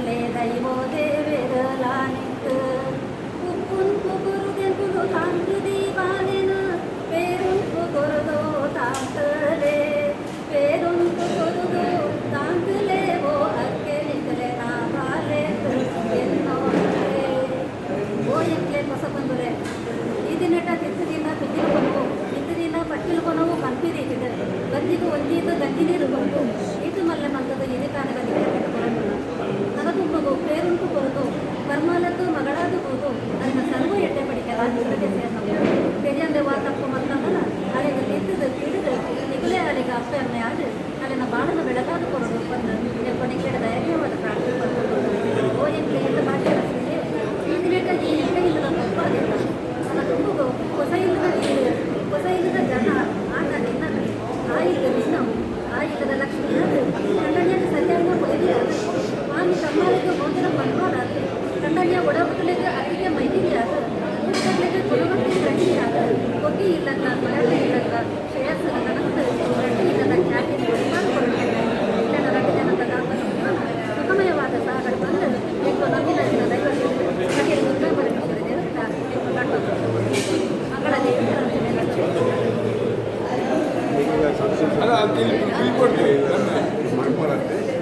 ನೆಕೊಲೆ ದೈವೋ ದೇವೆರಲಾನಿತ್ತು ಉಪ್ಪುಂಪು ಗುರುದೆಂಬುದು ತಾಂತ್ರಿದಿ ಬಾಲೆನ ಬೇರುಂಪು ಗುರುದೋ ತಾಂತಲೆ. ಬೇರುಂಪು ಗುರುದು ತಾಂತಲೆ, ಓ ಅಕ್ಕೆ ನಿಂತಲೆ ನಾ ಬಾಲೆ ಎನ್ನೋರೆ ಓ ಎಂಕ್ಲೆ ಹೊಸ ಬಂದುರೆ ಈದಿನಟ ತಿತ್ತದಿನ ತುದಿನ ಬಂದು ಇತ್ತದಿನ ಪಟ್ಟಿಲು ಕೊನವು ಕಂಪಿದೆ ಇಟ್ಟಿದೆ ಒಂದಿದ್ದು ಒಂದೀತು ಗಂಜಿ ನೀರು ಬಂದು ಮಗನದ್ದು ಮಗಳಾದ ಹೋದು ಅದನ್ನ ಸರ್ವ ಎಟ್ಟೆ ಪಡಿಕಲ್ಲ ಜೊತೆಗೆ ಸೇರ್ಕೊಂಡು பெரியந்த வார்த்தப்போ வந்தாங்கன்னா அதை நிறுத்தது திருடு நிகுலே அலைக்கு அப்ப அம்மையாடு அதை நான் பாடல விளக்காது போகிறோம் ಬಡವಗಳಿಗೆ ಅತಿಗೆ ಮೈದಿಗೆ ಆಗಲ್ಲ ಪುಸ್ತಕಗಳಿಗೆ ಬಡವರಿಗೆ ಗಟ್ಟಿ ಆಗಲ್ಲ ಹೊಗೆ ಇಲ್ಲಲ್ಲ ಮರಳೆ ಇಲ್ಲಲ್ಲ ಶ್ರೇಯಸ್ ನನಗೆ ಗಟ್ಟಿ ಇಲ್ಲದ ಖ್ಯಾತಿ ಸುಖಮಯವಾದ ಸಾಗರ ಬಂದರೆ ನಿಮ್ಮ ದಿನ ದೈವಕ್ಕೆ ಹಾಗೆ ಮುಂದೆ ಬರಬೇಕು ದೇವರ ಮಕ್ಕಳ ದೇವರ ಅಲ್ಲ ಅಂತ ಇಲ್ಲಿ ಬೀಳ್ಕೊಡ್ತೀವಿ ಮಾಡ್ಕೊಳತ್ತೆ